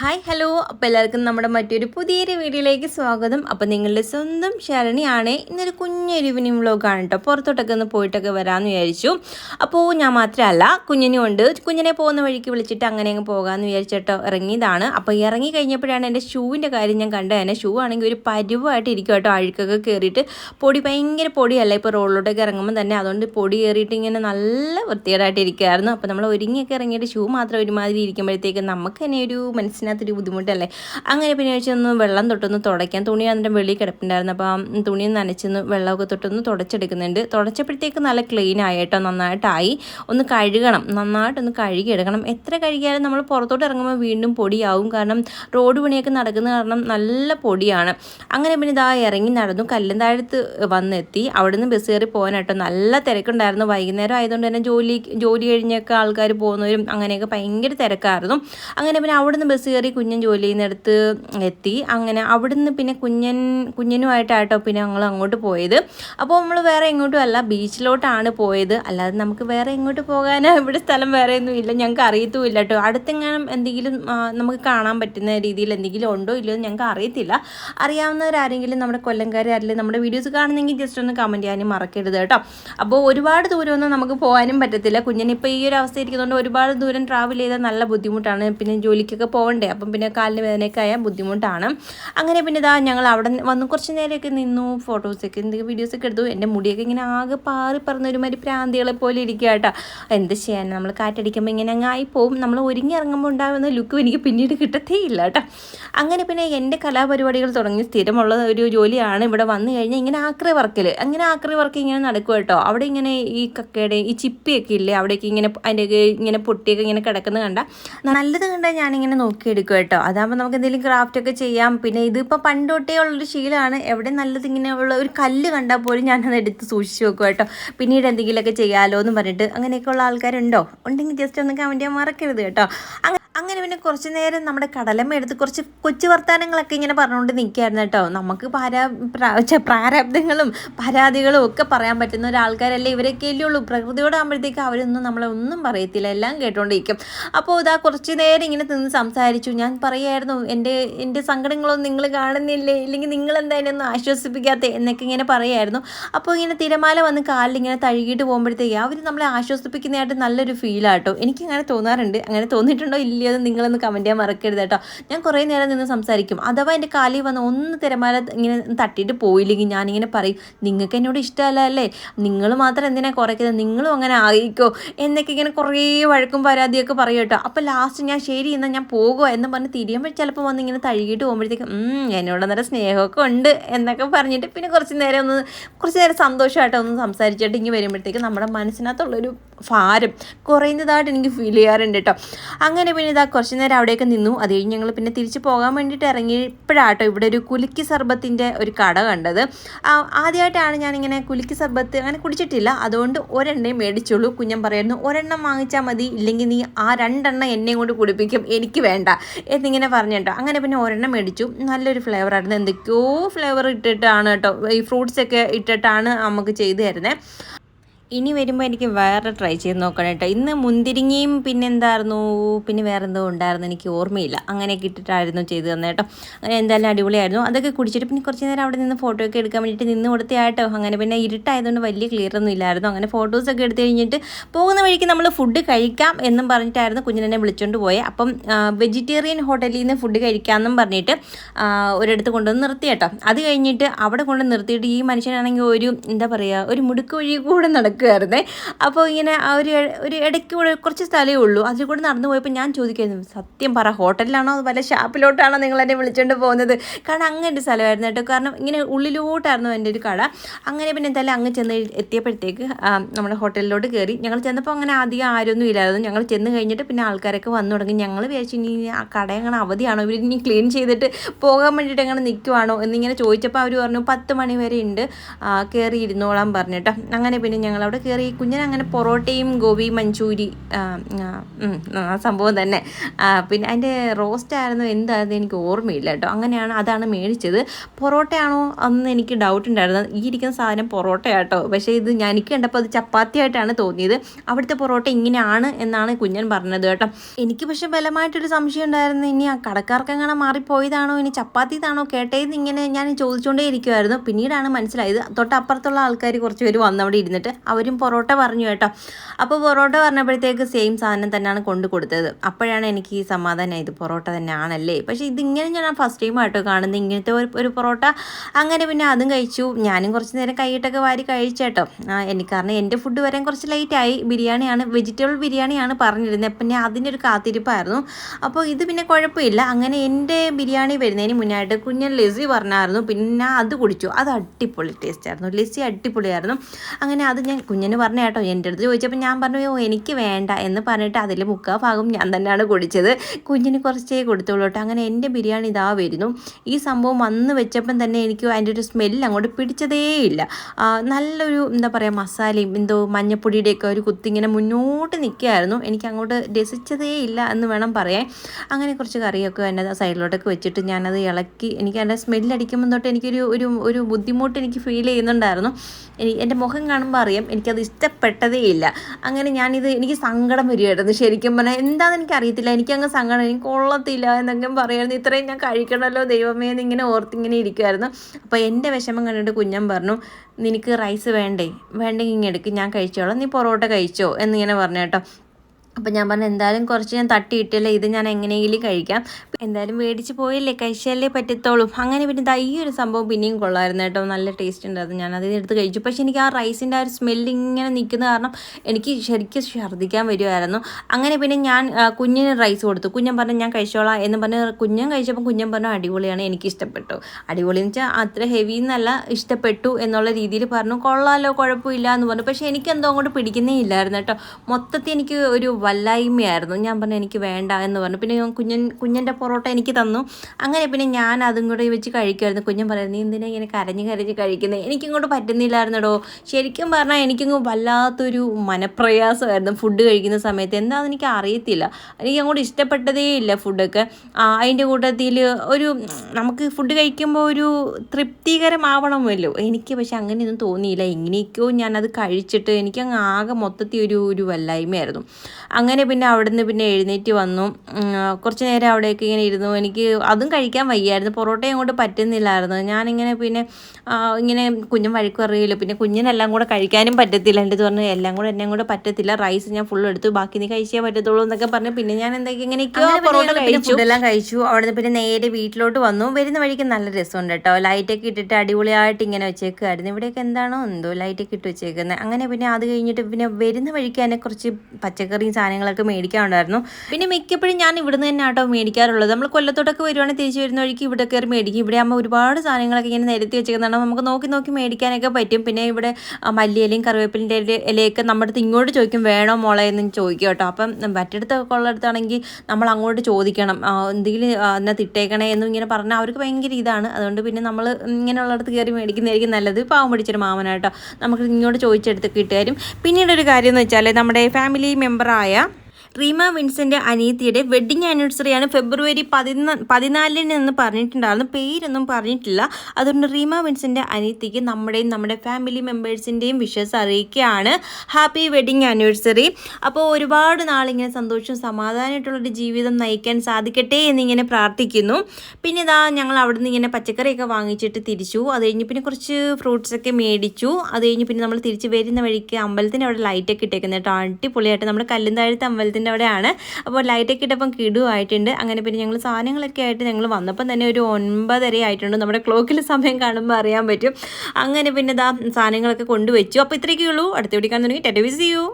Hi hello അപ്പോൾ എല്ലാവർക്കും നമ്മുടെ മറ്റൊരു പുതിയൊരു വീഡിയോയിലേക്ക് സ്വാഗതം. അപ്പോൾ നിങ്ങളുടെ സ്വന്തം ശരണിയാണ്. ഇന്നൊരു കുഞ്ഞൊരു ഈവനിങ് വ്ലോഗാണ് കേട്ടോ പുറത്തോട്ടൊക്കെ ഒന്ന് പോയിട്ടൊക്കെ വരാമെന്ന് വിചാരിച്ചു. അപ്പോൾ ഞാൻ മാത്രമല്ല കുഞ്ഞിനും ഉണ്ട്. കുഞ്ഞിനെ പോകുന്ന വഴിക്ക് വിളിച്ചിട്ട് അങ്ങനെ അങ്ങ് പോകാമെന്ന് വിചാരിച്ചിട്ടോ ഇറങ്ങിയതാണ്. അപ്പോൾ ഇറങ്ങി കഴിഞ്ഞപ്പോഴാണ് എന്റെ ഷൂവിന്റെ കാര്യം ഞാൻ കണ്ടത്. തന്നെ ഷൂ ആണെങ്കിൽ ഒരു പരുവായിട്ട് ഇരിക്കും കേട്ടോ അഴുക്കൊക്കെ കയറിയിട്ട് പൊടി ഭയങ്കര പൊടിയല്ല. ഇപ്പോൾ റോഡിലോട്ടൊക്കെ ഇറങ്ങുമ്പോൾ തന്നെ അതുകൊണ്ട് പൊടി കയറിയിട്ട് ഇങ്ങനെ നല്ല വൃത്തികേടായിട്ട് ഇരിക്കുമായിരുന്നു അപ്പോൾ നമ്മൾ ഒരുങ്ങിയൊക്കെ ഇറങ്ങിയിട്ട് ഷൂ മാത്രം ഒരുമാതിരി ഇരിക്കുമ്പോഴത്തേക്ക് നമുക്ക് തന്നെ ഒരു മനസ്സിനകത്തൊരു ബുദ്ധിമുട്ടല്ലേ? അങ്ങനെ പിന്നെ ഒന്ന് വെള്ളം തൊട്ടൊന്ന് തുടയ്ക്കാൻ തുണി അതിന്റെ വെളി കിടപ്പുണ്ടായിരുന്നു. അപ്പോൾ ആ തുണി നനച്ചൊന്ന് വെള്ളമൊക്കെ തൊട്ടൊന്ന് തുടച്ചെടുക്കുന്നുണ്ട്. തുടച്ചപ്പോഴത്തേക്ക് നല്ല ക്ലീൻ ആയിട്ടോ നന്നായിട്ടായി. ഒന്ന് കഴുകണം നന്നായിട്ടൊന്ന് കഴുകി എടുക്കണം എത്ര കഴുകിയാലും നമ്മൾ പുറത്തോട്ട് ഇറങ്ങുമ്പോൾ വീണ്ടും പൊടിയാവും. കാരണം റോഡ് പണിയൊക്കെ നടക്കുന്ന കാരണം നല്ല പൊടിയാണ്. അങ്ങനെ പിന്നെ ഇതാ ഇറങ്ങി നടന്നു കല്ലന്താഴത്ത് വന്നെത്തി. അവിടുന്ന് ബസ് കയറി പോകാനായിട്ടോ നല്ല തിരക്കുണ്ടായിരുന്നു. വൈകുന്നേരം ആയതുകൊണ്ട് തന്നെ ജോലി ജോലി കഴിഞ്ഞൊക്കെ ആൾക്കാർ പോകുന്നവരും അങ്ങനെയൊക്കെ ഭയങ്കര തിരക്കായിരുന്നു. അങ്ങനെ പിന്നെ അവിടുന്ന് ബസ് കയറി കുഞ്ഞൻ ജോലി ചെയ്യുന്നിടത്ത് എത്തി. അങ്ങനെ അവിടുന്ന് പിന്നെ കുഞ്ഞൻ കുഞ്ഞനുമായിട്ടാട്ടോ പിന്നെ ഞങ്ങൾ അങ്ങോട്ട് പോയത്. അപ്പോൾ നമ്മൾ വേറെ എങ്ങോട്ടും അല്ല ബീച്ചിലോട്ടാണ് പോയത്. അല്ലാതെ നമുക്ക് വേറെ എങ്ങോട്ട് പോകാനോ? ഇവിടെ സ്ഥലം വേറെ ഒന്നും ഇല്ല. ഞങ്ങൾക്ക് അറിയത്തുമില്ല കേട്ടോ. അടുത്തെങ്ങാനും എന്തെങ്കിലും നമുക്ക് കാണാൻ പറ്റുന്ന രീതിയിൽ എന്തെങ്കിലും ഉണ്ടോ ഇല്ലയോ എന്ന് ഞങ്ങൾക്ക് അറിയത്തില്ല. അറിയാവുന്നവരാരെങ്കിലും നമ്മുടെ കൊല്ലംകാർ ആരെങ്കിലും നമ്മുടെ വീഡിയോസ് കാണുന്നെങ്കിൽ ജസ്റ്റ് ഒന്ന് കമന്റ് ചെയ്യാനും മറക്കരുത് കേട്ടോ. അപ്പോൾ ഒരുപാട് ദൂരമൊന്നും നമുക്ക് പോകാനും പറ്റത്തില്ല. കുഞ്ഞിനിപ്പോൾ ഈ ഒരു അവസ്ഥ ഇരിക്കുന്നതുകൊണ്ട് ഒരുപാട് ദൂരം ട്രാവൽ ചെയ്താൽ നല്ല ബുദ്ധിമുട്ടാണ്. പിന്നെ ജോലിക്കൊക്കെ പോകണ്ടേ? അപ്പം പിന്നെ കാലിന് വേദനയൊക്കെ ആയാൽ ബുദ്ധിമുട്ടാണ്. അങ്ങനെ പിന്നെ ഇതാ ഞങ്ങൾ അവിടെ വന്ന് കുറച്ച് നേരമൊക്കെ നിന്നു ഫോട്ടോസൊക്കെ എന്തെങ്കിലും വീഡിയോസൊക്കെ എടുത്തു. എന്റെ മുടിയൊക്കെ ഇങ്ങനെ ആകെ പാറി ഒരു ഒരുമാതിരി പ്രാന്തികളെ പോലെ ഇരിക്കുക കേട്ടോ. എന്ത് ചെയ്യാൻ നമ്മൾ കാറ്റടിക്കുമ്പോൾ ഇങ്ങനെ അങ്ങ് ആയിപ്പോവും. നമ്മൾ ഒരുങ്ങി ഇറങ്ങുമ്പോൾ ഉണ്ടാകുന്ന ലുക്കും എനിക്ക് പിന്നീട് കിട്ടത്തേ ഇല്ല കേട്ടോ. അങ്ങനെ പിന്നെ എന്റെ കലാപരിപാടികൾ തുടങ്ങി. സ്ഥിരമുള്ള ഒരു ജോലിയാണ്. ഇവിടെ വന്നു കഴിഞ്ഞാൽ ഇങ്ങനെ ആക്രി വർക്കിൽ അങ്ങനെ ആക്രി വർക്ക് ഇങ്ങനെ നടക്കും കേട്ടോ. അവിടെ ഇങ്ങനെ ഈ കക്കയുടെ ഈ ചിപ്പിയൊക്കെ ഇല്ലേ? അവിടേക്ക് ഇങ്ങനെ അതിന്റെ ഇങ്ങനെ പൊട്ടിയൊക്കെ ഇങ്ങനെ കിടക്കുന്നത് കണ്ട. നല്ലത് കണ്ടാൽ ഞാനിങ്ങനെ നോക്കിയെടുക്കും കേട്ടോ. അതാകുമ്പോൾ നമുക്ക് എന്തെങ്കിലും ക്രാഫ്റ്റ് ഒക്കെ ചെയ്യാം. പിന്നെ ഇതിപ്പോൾ പണ്ടോട്ടേ ഉള്ളൊരു ശീലമാണ്. എവിടെ നല്ലത് ഇങ്ങനെ ഉള്ള ഒരു കല്ല് കണ്ടാൽ പോലും ഞാനത് എടുത്ത് സൂക്ഷിച്ച് വെക്കും കേട്ടോ. പിന്നീട് എന്തെങ്കിലുമൊക്കെ ചെയ്യാമല്ലോ എന്ന് പറഞ്ഞിട്ട് അങ്ങനെയൊക്കെ ഉള്ള ആൾക്കാരുണ്ടോ? ഉണ്ടെങ്കിൽ ജസ്റ്റ് ഒന്ന് കമന്റ് ചെയ്യാൻ മറക്കരുത് കേട്ടോ. അങ്ങനെ പിന്നെ കുറച്ച് നേരം നമ്മുടെ കടലമ്മ എടുത്ത് കുറച്ച് കൊച്ചു വർത്തമാനങ്ങളൊക്കെ ഇങ്ങനെ പറഞ്ഞുകൊണ്ട് നിൽക്കുകയായിരുന്നു കേട്ടോ. നമുക്ക് പാരാ പ്രാരാബ്ദങ്ങളും പരാതികളും ഒക്കെ പറയാൻ പറ്റുന്ന ഒരാൾക്കാരല്ലേ ഇവരൊക്കെ ഉള്ളൂ. പ്രകൃതിയോടാകുമ്പോഴത്തേക്ക് അവരൊന്നും നമ്മളെ ഒന്നും പറയത്തില്ല. എല്ലാം കേട്ടോണ്ടിരിക്കും. അപ്പോൾ ഇതാ കുറച്ച് നേരം ഇങ്ങനെ നിന്ന് സംസാരിച്ചു. ഞാൻ പറയായിരുന്നു എന്റെ എന്റെ സങ്കടങ്ങളൊന്നും നിങ്ങൾ കാണുന്നില്ലേ? ഇല്ലെങ്കിൽ നിങ്ങൾ എന്താ എന്നെ ഒന്ന് ആശ്വസിപ്പിക്കാത്ത? എന്നൊക്കെ ഇങ്ങനെ പറയായിരുന്നു. അപ്പോൾ ഇങ്ങനെ തിരമാല വന്ന് കാലിൽ ഇങ്ങനെ തഴുകിയിട്ട് പോകുമ്പോഴത്തേക്ക് അവർ നമ്മളെ ആശ്വസിപ്പിക്കുന്നതായിട്ട് നല്ലൊരു ഫീലാട്ടോ എനിക്ക് അങ്ങനെ തോന്നാറുണ്ട്. അങ്ങനെ തോന്നിയിട്ടുണ്ടോ ഇല്ലയോ എന്ന് നിങ്ങളൊന്ന് കമന്റ് ചെയ്യാൻ മറക്കരുത് കേട്ടോ. ഞാൻ കുറേ നേരം നിന്ന് സംസാരിക്കും. അഥവാ എന്റെ കാലിൽ വന്ന് ഒന്ന് തിരമാല ഇങ്ങനെ തട്ടിയിട്ട് പോയില്ലെങ്കിൽ ഞാനിങ്ങനെ പറയും നിങ്ങൾക്ക് എന്നോട് ഇഷ്ടമല്ല അല്ലേ? നിങ്ങൾ മാത്രം എന്തിനാ കുറയ്ക്കുന്നത്? നിങ്ങളും അങ്ങനെ ആയിക്കോ? എന്നൊക്കെ ഇങ്ങനെ കുറേ വഴക്കും പരാതിയൊക്കെ പറയും കേട്ടോ. അപ്പോൾ ലാസ്റ്റ് ഞാൻ ശരി എന്നാൽ ഞാൻ പോകുമോ എന്ന് പറഞ്ഞ് തിരിയുമ്പോൾ ചിലപ്പോൾ വന്ന് ഇങ്ങനെ തഴുകിയിട്ട് പോകുമ്പോഴത്തേക്കും എന്നോട് നല്ല സ്നേഹമൊക്കെ ഉണ്ട് എന്നൊക്കെ പറഞ്ഞിട്ട് പിന്നെ കുറച്ച് നേരം ഒന്ന് കുറച്ച് നേരം സന്തോഷമായിട്ട് ഒന്ന് സംസാരിച്ചിട്ട് ഇങ്ങനെ വരുമ്പോഴത്തേക്കും നമ്മുടെ മനസ്സിനകത്തുള്ളൊരു ഭാരം കുറയുന്നതായിട്ട് എനിക്ക് ഫീൽ ചെയ്യാറുണ്ട് കേട്ടോ അങ്ങനെ പിന്നെ ഇതാ കുറച്ച് നേരം അവിടെയൊക്കെ നിന്നു. അത് കഴിഞ്ഞ് ഞങ്ങൾ പിന്നെ തിരിച്ച് പോകാൻ വേണ്ടിയിട്ട് ഇറങ്ങിയപ്പോഴാട്ടോ ഇവിടെ ഒരു കുലുക്കി സർബത്തിന്റെ ഒരു കട കണ്ടത്. ആദ്യമായിട്ടാണ് ഞാനിങ്ങനെ കുലുക്കി സർബത്ത് അങ്ങനെ കുടിച്ചിട്ടില്ല. അതുകൊണ്ട് ഒരെണ്ണേ മേടിച്ചുള്ളൂ. കുഞ്ഞൻ പറയുന്നു ഒരെണ്ണം വാങ്ങിച്ചാൽ മതി. ഇല്ലെങ്കിൽ നീ ആ രണ്ടെണ്ണം എന്നെയും കൊണ്ട് കുടിപ്പിക്കും. എനിക്ക് വേണ്ട. എന്നിങ്ങനെ പറഞ്ഞു കേട്ടോ അങ്ങനെ പിന്നെ ഒരെണ്ണം മേടിച്ചു. നല്ലൊരു ഫ്ലേവർ ആയിരുന്നു. എന്തൊക്കെയോ ഫ്ലേവർ ഇട്ടിട്ടാണ് കേട്ടോ ഈ ഫ്രൂട്ട്സൊക്കെ ഇട്ടിട്ടാണ് നമുക്ക് ചെയ്തു തരുന്നത് ഇനി വരുമ്പോൾ എനിക്ക് വേറെ ട്രൈ ചെയ്ത് നോക്കണം കേട്ടോ ഇന്ന് മുന്തിരിങ്ങയും പിന്നെ എന്തായിരുന്നു? പിന്നെ വേറെ എന്തോ ഉണ്ടായിരുന്നു എനിക്ക് ഓർമ്മയില്ല. അങ്ങനെയൊക്കെ ഇട്ടിട്ടായിരുന്നു ചെയ്ത് തന്നെ കേട്ടോ അങ്ങനെ എന്തായാലും അടിപൊളിയായിരുന്നു. അതൊക്കെ കുടിച്ചിട്ട് പിന്നെ കുറച്ച് നേരം അവിടെ നിന്ന് ഫോട്ടോ ഒക്കെ എടുക്കാൻ വേണ്ടിയിട്ട് നിന്ന് കൊടുത്തയാട്ടോ. അങ്ങനെ പിന്നെ ഇരുട്ടായതുകൊണ്ട് വലിയ ക്ലിയർ ഒന്നും ഇല്ലായിരുന്നു. അങ്ങനെ ഫോട്ടോസൊക്കെ എടുത്തു കഴിഞ്ഞിട്ട് പോകുന്ന വഴിക്ക് നമ്മൾ ഫുഡ് കഴിക്കാം എന്നും പറഞ്ഞിട്ടായിരുന്നു കുഞ്ഞിനെ വിളിച്ചുകൊണ്ട് പോയത് അപ്പം വെജിറ്റേറിയൻ ഹോട്ടലിൽ നിന്ന് ഫുഡ് കഴിക്കാമെന്നും പറഞ്ഞിട്ട് ഒരിടത്ത് കൊണ്ടുവന്ന് നിർത്തി കേട്ടോ അത് കഴിഞ്ഞിട്ട് അവിടെ കൊണ്ട് നിർത്തിയിട്ട് ഈ മനുഷ്യനാണെങ്കിൽ ഒരു എന്താ പറയുക ഒരു മുടുക്ക് വഴി കൂടെ നടക്കുമായിരുന്നേ അപ്പോൾ ഇങ്ങനെ ഒരു ഒരു ഇടയ്ക്ക് കൂടെ കുറച്ച് സ്ഥലമേ ഉള്ളൂ. അതിൽ കൂടെ നടന്നു പോയപ്പോൾ ഞാൻ ചോദിക്കായിരുന്നു സത്യം പറ ഹോട്ടലിലാണോ വല്ല ഷാപ്പിലോട്ടാണോ നിങ്ങൾ എന്നെ വിളിച്ചുകൊണ്ട് പോകുന്നത്? കാരണം അങ്ങനെ ഒരു സ്ഥലമായിരുന്നു കേട്ടോ. കാരണം ഇങ്ങനെ ഉള്ളിലോട്ടായിരുന്നു എന്റെ ഒരു കട. അങ്ങനെ പിന്നെ എന്തായാലും അങ്ങ് ചെന്ന് എത്തിയപ്പോഴത്തേക്ക് നമ്മുടെ ഹോട്ടലിലോട്ട് കയറി. ഞങ്ങൾ ചെന്നപ്പോൾ അങ്ങനെ അധികം ആരൊന്നും ഇല്ലായിരുന്നു. ഞങ്ങൾ ചെന്ന് കഴിഞ്ഞിട്ട് പിന്നെ ആൾക്കാരൊക്കെ വന്നു തുടങ്ങി. ഞങ്ങൾ വിചാരിച്ചു ഇനി ആ കട അങ്ങനെ അവധിയാണോ? ഇവർ ഇനി ക്ലീൻ ചെയ്തിട്ട് പോകാൻ വേണ്ടിയിട്ട് അങ്ങനെ നിൽക്കുവാണോ? എന്നിങ്ങനെ ചോദിച്ചപ്പോൾ അവർ പറഞ്ഞു പത്ത് മണി വരെ ഉണ്ട്. കയറി ഇരുന്നോളാൻ പറഞ്ഞിട്ടോ. അങ്ങനെ പിന്നെ ഞങ്ങൾ അവിടെ കയറി കുഞ്ഞിന് അങ്ങനെ പൊറോട്ടയും ഗോബി മഞ്ചൂരി ആ, സംഭവം തന്നെ. പിന്നെ അതിന്റെ റോസ്റ്റ് ആയിരുന്നു എന്തായിരുന്നു എനിക്ക് ഓർമ്മയില്ല കേട്ടോ. അങ്ങനെയാണ് അതാണ് മേടിച്ചത്. പൊറോട്ടയാണോ അന്ന് എനിക്ക് ഡൗട്ട് ഉണ്ടായിരുന്നു ഈ ഇരിക്കുന്ന സാധനം പൊറോട്ട കേട്ടോ പക്ഷേ ഇത് ഞാൻ എനിക്ക് കണ്ടപ്പോൾ അത് ചപ്പാത്തിയായിട്ടാണ് തോന്നിയത്. അവിടുത്തെ പൊറോട്ട ഇങ്ങനെയാണ് എന്നാണ് കുഞ്ഞൻ പറഞ്ഞത് കേട്ടോ. എനിക്ക് പക്ഷേ ബലമായിട്ടൊരു സംശയം ഉണ്ടായിരുന്നു. ഇനി ആ കടക്കാർക്കങ്ങനെ മാറിപ്പോയതാണോ? ഇനി ചപ്പാത്തിതാണോ? കേട്ടേന്ന് ഇങ്ങനെ ഞാൻ ചോദിച്ചുകൊണ്ടേ ഇരിക്കുമായിരുന്നു പിന്നീടാണ് മനസ്സിലായത്. തൊട്ടപ്പുറത്തുള്ള ആൾക്കാർ കുറച്ച് പേര് വന്നവിടെ ഇരുന്നിട്ട് ഇരുന്നിട്ട് അവരും പൊറോട്ട പറഞ്ഞു കേട്ടോ. അപ്പോൾ പൊറോട്ട പറഞ്ഞപ്പോഴത്തേക്ക് സെയിം സാധനം തന്നെയാണ് കൊണ്ടു കൊടുത്തത്. അപ്പോഴാണ് എനിക്ക് ഈ സമാധാനം ഇത് പൊറോട്ട തന്നെയാണല്ലേ? പക്ഷേ ഇതിങ്ങനെ ഞാൻ ഫസ്റ്റ് ടൈം ആയിട്ടോ കാണുന്നത്. ഇങ്ങനത്തെ ഒരു ഒരു പൊറോട്ട അങ്ങനെ പിന്നെ അതും കഴിച്ചു. ഞാനും കുറച്ച് നേരം കൈയിട്ടൊക്കെ വാരി കഴിച്ചേട്ടോ എനിക്ക് കാരണം എന്റെ ഫുഡ് വരാൻ കുറച്ച് ലേറ്റായി ബിരിയാണിയാണ് വെജിറ്റബിൾ ബിരിയാണിയാണ് പറഞ്ഞിരുന്നത്. പിന്നെ അതിന്റെ ഒരു കാത്തിരിപ്പായിരുന്നു. അപ്പോൾ ഇത് പിന്നെ കുഴപ്പമില്ല. അങ്ങനെ എന്റെ ബിരിയാണി വരുന്നതിന് മുന്നായിട്ട് കുഞ്ഞൻ ലെസി പറഞ്ഞായിരുന്നു. പിന്നെ അത് കുടിച്ചു. അത് അടിപൊളി ടേസ്റ്റ് ആയിരുന്നു. ലസ്സി അടിപൊളിയായിരുന്നു. അങ്ങനെ അത് ഞാൻ കുഞ്ഞിന് പറഞ്ഞ കേട്ടോ എന്റെ അടുത്ത് ചോദിച്ചപ്പോൾ ഞാൻ പറഞ്ഞു ഓ എനിക്ക് വേണ്ട എന്ന് പറഞ്ഞിട്ട് അതിൽ മുക്കാ ഭാഗം ഞാൻ തന്നെയാണ് കുടിച്ചത്. കുഞ്ഞിന് കുറച്ചേ കൊടുത്തുള്ളൂ കേട്ടോ. അങ്ങനെ എന്റെ ബിരിയാണി ഇതാ വരുന്നു. ഈ സംഭവം വന്ന് വെച്ചപ്പം തന്നെ എനിക്ക് അതിന്റെ ഒരു സ്മെല്ല് അങ്ങോട്ട് പിടിച്ചതേ ഇല്ല. നല്ലൊരു എന്താ പറയുക മസാലയും എന്തോ മഞ്ഞപ്പൊടിയുടെയൊക്കെ ഒരു കുത്തിങ്ങനെ മുന്നോട്ട് നിൽക്കുകയായിരുന്നു. എനിക്ക് അങ്ങോട്ട് രസിച്ചതേ ഇല്ല എന്ന് വേണം പറയാൻ. അങ്ങനെ കുറച്ച് കറിയൊക്കെ എന്റെ സൈഡിലോട്ടൊക്കെ വെച്ചിട്ട് ഞാനത് ഇളക്കി എനിക്ക് അതിന്റെ സ്മെല്ലടിക്കുമ്പോൾ തൊട്ട് എനിക്കൊരു ഒരു ഒരു ബുദ്ധിമുട്ട് എനിക്ക് ഫീൽ ചെയ്യുന്നുണ്ടായിരുന്നു. എന്റെ മുഖം കാണുമ്പോൾ അറിയാം. എനിക്കത് ഇഷ്ടപ്പെട്ടതേ ഇല്ല. അങ്ങനെ ഞാനിത് എനിക്ക് സങ്കടം വരികയായിരുന്നു. ശരിക്കും പറഞ്ഞാൽ എന്താണെന്ന് എനിക്ക് അറിയത്തില്ല എനിക്കങ്ങ് സങ്കടം എനിക്ക് കൊള്ളത്തില്ല എന്നൊക്കെ പറയുമായിരുന്നു ഇത്രയും ഞാൻ കഴിക്കണമല്ലോ ദൈവമേ എന്ന് ഇങ്ങനെ ഓർത്തിങ്ങനെ ഇരിക്കുമായിരുന്നു അപ്പോൾ എന്റെ വിഷമം കണ്ടിട്ട് കുഞ്ഞൻ പറഞ്ഞു നിനക്ക് റൈസ് വേണ്ടേ? വേണ്ടെങ്കിൽ ഇങ്ങനെ എടുക്ക്. ഞാൻ കഴിച്ചോളാം. നീ പൊറോട്ട കഴിച്ചോ? എന്നിങ്ങനെ പറഞ്ഞു കേട്ടോ. അപ്പം ഞാൻ പറഞ്ഞു എന്തായാലും കുറച്ച് ഞാൻ തട്ടിയിട്ടില്ല ഇത് ഞാൻ എങ്ങനെയെങ്കിലും കഴിക്കാം. എന്തായാലും മേടിച്ച് പോയില്ലേ? കഴിച്ചാലേ പറ്റത്തുള്ളൂ. അങ്ങനെ പിന്നെ ഈ ഒരു സംഭവം പിന്നെയും കൊള്ളായിരുന്നു കേട്ടോ. നല്ല ടേസ്റ്റ് ഉണ്ടായിരുന്നു ഞാൻ അതിന് എടുത്ത് കഴിച്ചു. പക്ഷേ എനിക്ക് ആ റൈസിന്റെ ആ ഒരു സ്മെല്ല് ഇങ്ങനെ നിൽക്കുന്ന കാരണം എനിക്ക് ശരിക്കും ഛർദ്ദിക്കാൻ വരുമായിരുന്നു അങ്ങനെ പിന്നെ ഞാൻ കുഞ്ഞിന് റൈസ് കൊടുത്തു. കുഞ്ഞൻ പറഞ്ഞു ഞാൻ കഴിച്ചോളാം എന്ന് പറഞ്ഞ് കുഞ്ഞൻ കഴിച്ചപ്പോൾ കുഞ്ഞൻ പറഞ്ഞു അടിപൊളിയാണ്. എനിക്ക് ഇഷ്ടപ്പെട്ടു. അടിപൊളി എന്ന് വെച്ചാൽ അത്ര ഹെവി എന്നല്ല ഇഷ്ടപ്പെട്ടു എന്നുള്ള രീതിയിൽ പറഞ്ഞു. കൊള്ളാലോ കുഴപ്പമില്ല എന്ന് പറഞ്ഞു. പക്ഷേ എനിക്ക് എന്തോ അങ്ങോട്ട് പിടിക്കുന്നേ ഇല്ലായിരുന്നു കേട്ടോ. മൊത്തത്തിൽ എനിക്ക് ഒരു വല്ലായ്മയായിരുന്നു. ഞാൻ പറഞ്ഞു എനിക്ക് വേണ്ട എന്ന് പറഞ്ഞു. പിന്നെ ഞാൻ കുഞ്ഞൻ കുഞ്ഞന്റെ പൊറോട്ട എനിക്ക് തന്നു. അങ്ങനെ പിന്നെ ഞാൻ അതും കൂടെ വെച്ച് കഴിക്കുമായിരുന്നു കുഞ്ഞൻ പറയുന്നത് നീ എന്തിനാ ഇങ്ങനെ കരഞ്ഞ് കരഞ്ഞ് കഴിക്കുന്നത് എനിക്കിങ്ങോട്ട് പറ്റുന്നില്ലായിരുന്നടോ. ശരിക്കും പറഞ്ഞാൽ എനിക്കിങ്ങ് വല്ലാത്തൊരു മനപ്രയാസമായിരുന്നു ഫുഡ് കഴിക്കുന്ന സമയത്ത്. എന്താണെന്ന് എനിക്ക് അറിയത്തില്ല. എനിക്ക് അങ്ങോട്ട് ഇഷ്ടപ്പെട്ടതേ ഇല്ല ഫുഡൊക്കെ. അതിന്റെ കൂട്ടത്തിൽ ഒരു നമുക്ക് ഫുഡ് കഴിക്കുമ്പോൾ ഒരു തൃപ്തികരമാവണമല്ലോ. എനിക്ക് പക്ഷെ അങ്ങനെയൊന്നും തോന്നിയില്ല. എങ്ങനെയൊക്കെയോ ഞാനത് കഴിച്ചിട്ട് എനിക്കങ്ങ് ആകെ മൊത്തത്തിൽ ഒരു ഒരു വല്ലായ്മയായിരുന്നു. അങ്ങനെ പിന്നെ അവിടുന്ന് പിന്നെ എഴുന്നേറ്റ് വന്നു. കുറച്ച് നേരം അവിടെയൊക്കെ ഇങ്ങനെ ഇരുന്നു. എനിക്ക് അതും കഴിക്കാൻ വയ്യായിരുന്നു. പൊറോട്ടയും അങ്ങോട്ട് പറ്റുന്നില്ലായിരുന്നു. ഞാനിങ്ങനെ പിന്നെ ഇങ്ങനെ കുഞ്ഞും വഴക്ക് അറിയില്ല. പിന്നെ കുഞ്ഞിനെല്ലാം കൂടെ കഴിക്കാനും പറ്റത്തില്ല. എന്റെ പറഞ്ഞു എല്ലാം കൂടെ എന്നെ കൂടെ പറ്റത്തില്ല. റൈസ് ഞാൻ ഫുൾ എടുത്തു. ബാക്കി നീ കഴിച്ചേ പറ്റത്തുള്ളൂ എന്നൊക്കെ പറഞ്ഞു പിന്നെ ഞാൻ എന്തൊക്കെ ഇങ്ങനെയൊക്കെയോ പൊറോട്ട കഴിച്ചു. എല്ലാം കഴിച്ചു. അവിടുന്ന് പിന്നെ നേരെ വീട്ടിലോട്ട് വന്നു. വരുന്ന വഴിക്ക് നല്ല രസമുണ്ട് കേട്ടോ ലൈറ്റൊക്കെ ഇട്ടിട്ട് അടിപൊളിയായിട്ട് ഇങ്ങനെ വെച്ചേക്കുമായിരുന്നു ഇവിടെയൊക്കെ എന്താണോ എന്തോ ലൈറ്റൊക്കെ ഇട്ട് വെച്ചേക്കുന്നത് അങ്ങനെ പിന്നെ അത് കഴിഞ്ഞിട്ട് പിന്നെ വരുന്ന വഴിക്ക് തന്നെ കുറച്ച് പച്ചക്കറിയും സാധനങ്ങളൊക്കെ മേടിക്കാറുണ്ടായിരുന്നു. പിന്നെ മിക്കപ്പോഴും ഞാൻ ഇവിടുന്ന് തന്നെ ആട്ടോ മേടിക്കാറുള്ളത്. നമ്മൾ കൊല്ലത്തോട്ടൊക്കെ വരുവാണെങ്കിൽ തിരിച്ചു വരുന്ന വഴിക്ക് ഇവിടെ കയറി മേടിക്കും. ഇവിടെ ആകുമ്പോൾ ഒരുപാട് സാധനങ്ങളൊക്കെ ഇങ്ങനെ നിരത്തി വെച്ചേക്കുന്നതാണ്. നമുക്ക് നോക്കി നോക്കി മേടിക്കാനൊക്കെ പറ്റും. പിന്നെ ഇവിടെ മല്ലിയിലയും കറിവേപ്പിലിന്റെ ഇലയൊക്കെ നമ്മുടെ അടുത്ത് ഇങ്ങോട്ട് ചോദിക്കും വേണോ മോളെ? എന്ന് ചോദിക്കും കേട്ടോ. അപ്പം മറ്റടുത്തൊക്കെ ഉള്ളിടത്താണെങ്കിൽ നമ്മൾ അങ്ങോട്ട് ചോദിക്കണം. എന്തെങ്കിലും ആ, തിട്ടേക്കണേ എന്നും ഇങ്ങനെ പറഞ്ഞാൽ അവർക്ക് ഭയങ്കര ഇതാണ്. അതുകൊണ്ട് പിന്നെ നമ്മൾ ഇങ്ങനെയുള്ളിടത്ത് കയറി മേടിക്കുന്നതായിരിക്കും നല്ലത്. പാവം പിടിച്ചൊരു മാമനാട്ടോ നമുക്ക് ഇങ്ങോട്ട് ചോദിച്ചെടുത്ത് കിട്ടുകാരും. പിന്നീട് ഒരു കാര്യം എന്ന് വെച്ചാൽ നമ്മുടെ ഫാമിലി മെമ്പറായ Yeah. റീമ വിൻസെന്റ് അനിയത്തിയുടെ വെഡ്ഡിങ് ആനിവേഴ്സറിയാണ് ഫെബ്രുവരി പതിനാ പതിനാലിന് എന്ന് പറഞ്ഞിട്ടുണ്ടായിരുന്നു. പേരൊന്നും പറഞ്ഞിട്ടില്ല. അതുകൊണ്ട് റീമ വിൻസെന്റെ അനിയത്തിക്ക് നമ്മുടെയും നമ്മുടെ ഫാമിലി മെമ്പേഴ്സിന്റെയും വിഷസ് അറിയിക്കുകയാണ്. Happy wedding anniversary. അപ്പോൾ ഒരുപാട് നാളിങ്ങനെ സന്തോഷവും സമാധാനമായിട്ടുള്ളൊരു ജീവിതം നയിക്കാൻ സാധിക്കട്ടെ എന്നിങ്ങനെ പ്രാർത്ഥിക്കുന്നു. പിന്നെ ഇതാ ഞങ്ങൾ അവിടെ നിന്ന് ഇങ്ങനെ പച്ചക്കറിയൊക്കെ വാങ്ങിച്ചിട്ട് തിരിച്ചു. അത് കഴിഞ്ഞ് പിന്നെ കുറച്ച് ഫ്രൂട്ട്സൊക്കെ മേടിച്ചു. അത് കഴിഞ്ഞ് പിന്നെ നമ്മൾ തിരിച്ച് വരുന്ന വഴിക്ക് അമ്പലത്തിന്റെ അവിടെ ലൈറ്റൊക്കെ ഇട്ടേക്കുന്നത് കേട്ടോ? അടിപൊളിയായിട്ട് നമ്മുടെ കല്ലുന്താഴത്തെ അമ്പലത്തിന്റെ അവിടെയാണ്. അപ്പോൾ ലൈറ്റൊക്കെ ഇട്ടപ്പം കിടുവായിട്ടുണ്ട്. അങ്ങനെ പിന്നെ ഞങ്ങൾ സാധനങ്ങളൊക്കെ ആയിട്ട് ഞങ്ങൾ വന്നപ്പം തന്നെ ഒരു ഒൻപതര ആയിട്ടുണ്ട്. നമ്മുടെ ക്ലോക്കിൽ സമയം കാണുമ്പോൾ അറിയാൻ പറ്റും. അങ്ങനെ പിന്നെ ഇതാ സാധനങ്ങളൊക്കെ കൊണ്ടുവച്ചു. അപ്പോൾ ഇത്രയൊക്കെ ഉള്ളൂ. അടുത്ത വീട്ടിൽ കാണുന്നുണ്ടെങ്കിൽ ടെലിവിസ് ചെയ്യൂ